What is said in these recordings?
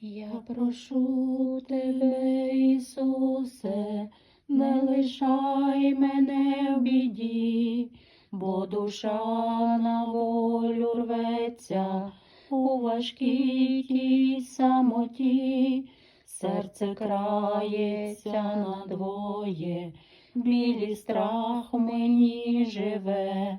Я прошу тебе, Ісусе, не лишай мене в біді, бо душа на волю рветься у важкій тій самоті, серце крається надвоє, білий страх мені живе,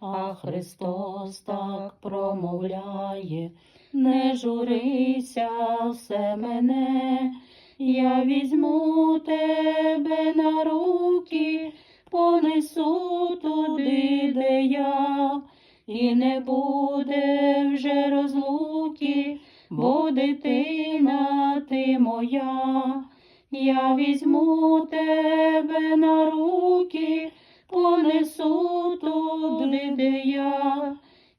а Христос так промовляє. Не журися все мене, я візьму тебе на руки, понесу туди, де я, і не буде вже розлуки, бо дитина ти моя, я візьму тебе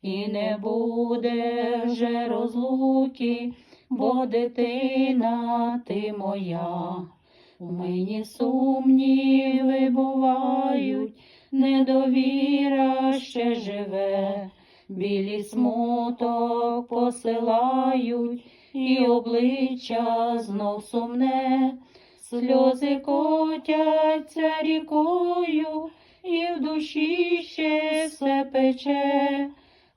І не буде вже розлуки, бо дитина ти моя. У мені сумніви бувають, недовіра ще живе, білі смуток посилають, і обличчя знов сумне, сльози котяться рікою, і в душі ще все пече.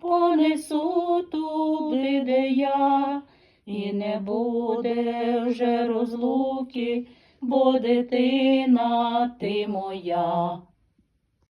понесу туди, де я, і не буде вже розлуки, бо дитина ти моя.